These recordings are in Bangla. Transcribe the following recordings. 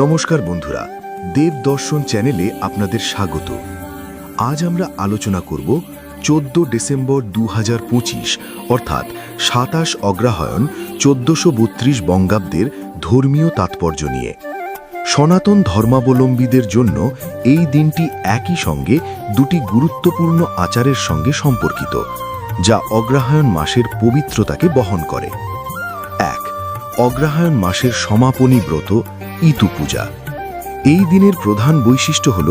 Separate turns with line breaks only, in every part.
নমস্কার বন্ধুরা, দেব দর্শন চ্যানেলে আপনাদের স্বাগত। আজ আমরা আলোচনা করব চোদ্দ ডিসেম্বর দু হাজার পঁচিশ, অর্থাৎ সাতাশ অগ্রহায়ণ চোদ্দশো বত্রিশ বঙ্গাব্দের ধর্মীয় তাৎপর্য নিয়ে। সনাতন ধর্মাবলম্বীদের জন্য এই দিনটি একই সঙ্গে দুটি গুরুত্বপূর্ণ আচারের সঙ্গে সম্পর্কিত, যা অগ্রহায়ণ মাসের পবিত্রতাকে বহন করে। অগ্রহায়ণ মাসের সমাপনী ব্রত ইতু পূজা। এই দিনের প্রধান বৈশিষ্ট্য হল,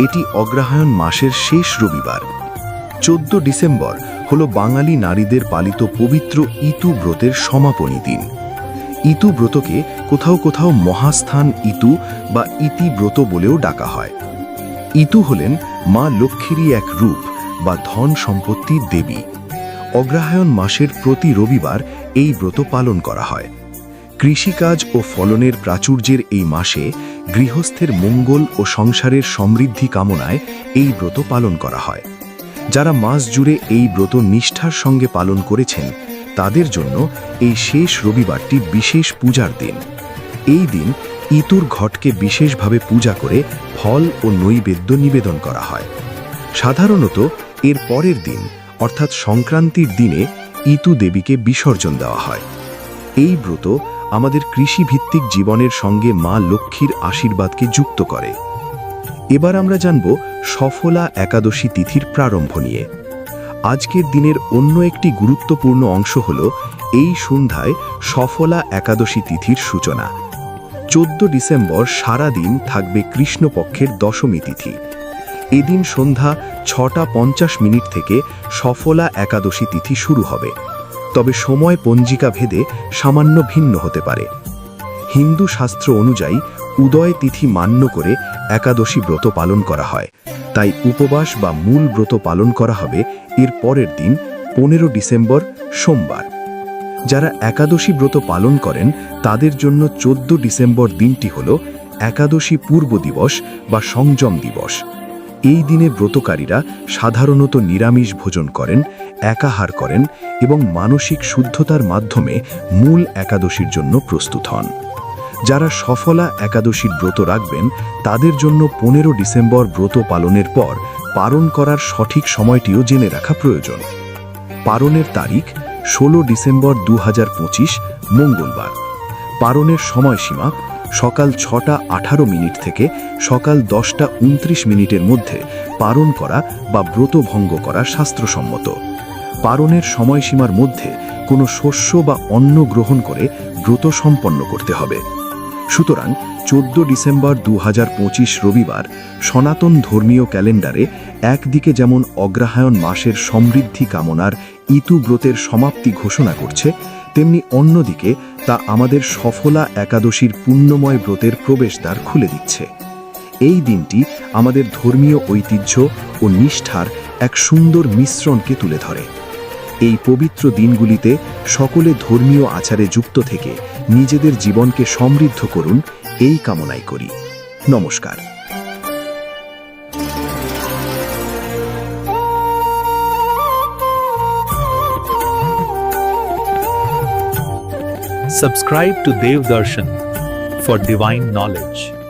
এটি অগ্রহায়ণ মাসের শেষ রবিবার। চোদ্দ ডিসেম্বর হল বাঙালি নারীদের পালিত পবিত্র ইতু ব্রতের সমাপনী দিন। ইতু ব্রতকে কোথাও কোথাও মহাস্থান ইতু বা ইতি ব্রত বলেও ডাকা হয়। ইতু হলেন মা লক্ষ্মীরই এক রূপ বা ধন সম্পত্তির দেবী। অগ্রহায়ণ মাসের প্রতি রবিবার এই ব্রত পালন করা হয়। কৃষিকাজ ও ফলনের প্রাচুর্যের এই মাসে গৃহস্থের মঙ্গল ও সংসারের সমৃদ্ধি কামনায় এই ব্রত পালন করা হয়। যারা মাস জুড়ে এই ব্রত নিষ্ঠার সঙ্গে পালন করেছেন, তাদের জন্য এই শেষ রবিবারটি বিশেষ পূজার দিন। এই দিন ইতুর ঘটকে বিশেষভাবে পূজা করে ফল ও নৈবেদ্য নিবেদন করা হয়। সাধারণত এর পরের দিন, অর্থাৎ সংক্রান্তির দিনে ইতু দেবীকে বিসর্জন দেওয়া হয়। এই ব্রত আমাদের কৃষিভিত্তিক জীবনের সঙ্গে মা লক্ষ্মীর আশীর্বাদকে যুক্ত করে। এবার আমরা জানব সফলা একাদশী তিথির প্রারম্ভ নিয়ে। আজকের দিনের অন্য একটি গুরুত্বপূর্ণ অংশ হল এই সন্ধ্যায় সফলা একাদশী তিথির সূচনা। চোদ্দ ডিসেম্বর সারা দিন থাকবে কৃষ্ণপক্ষের দশমী তিথি। এদিন সন্ধ্যা ছটা পঞ্চাশ মিনিট থেকে সফলা একাদশী তিথি শুরু হবে। তবে সময় পঞ্জিকা ভেদে সামান্য ভিন্ন হতে পারে। হিন্দু শাস্ত্র অনুযায়ী উদয় তিথি মান্য করে একাদশী ব্রত পালন করা হয়। তাই উপবাস বা মূল ব্রত পালন করা হবে এর পরের দিন, পনেরো ডিসেম্বর, সোমবার। যারা একাদশী ব্রত পালন করেন, তাদের জন্য চোদ্দ ডিসেম্বর দিনটি হল একাদশী পূর্ব দিবস বা সংযম দিবস। এই দিনে ব্রতকারীরা সাধারণত নিরামিষ ভোজন করেন, একাহার করেন এবং মানসিক শুদ্ধতার মাধ্যমে মূল একাদশীর জন্য প্রস্তুত হন। যারা সফলা একাদশীর ব্রত রাখবেন, তাদের জন্য পনেরো ডিসেম্বর ব্রত পালনের পর পালন করার সঠিক সময়টিও জেনে রাখা প্রয়োজন। পালনের তারিখ ষোলো ডিসেম্বর দু হাজার পঁচিশ, মঙ্গলবার। পালনের সময়সীমা সকাল ছটা আঠারো মিনিট থেকে সকাল দশটা উনত্রিশ মিনিটের মধ্যে পালন করা বা ব্রত ভঙ্গ করা শাস্ত্রসম্মত। পালনের সময়সীমার মধ্যে কোনো শস্য বা অন্ন গ্রহণ করে ব্রত সম্পন্ন করতে হবে। সুতরাং চোদ্দ ডিসেম্বর দু হাজার পঁচিশ রবিবার সনাতন ধর্মীয় ক্যালেন্ডারে একদিকে যেমন অগ্রহায়ণ মাসের সমৃদ্ধি কামনার ইতু ব্রতের সমাপ্তি ঘোষণা করছে তেমনি অন্যদিকে, তা আমাদের সফলা একাদশীর পুণ্যময় ব্রতের প্রবেশদ্বার খুলে দিচ্ছে। এই দিনটি আমাদের ধর্মীয় ঐতিহ্য ও নিষ্ঠার এক সুন্দর মিশ্রণকে তুলে ধরে। এই পবিত্র দিনগুলিতে সকলে ধর্মীয় আচারে যুক্ত থেকে নিজেদের জীবনকে সমৃদ্ধ করুন, এই কামনাই করি। নমস্কার।
Subscribe to Dev Darshan for divine knowledge.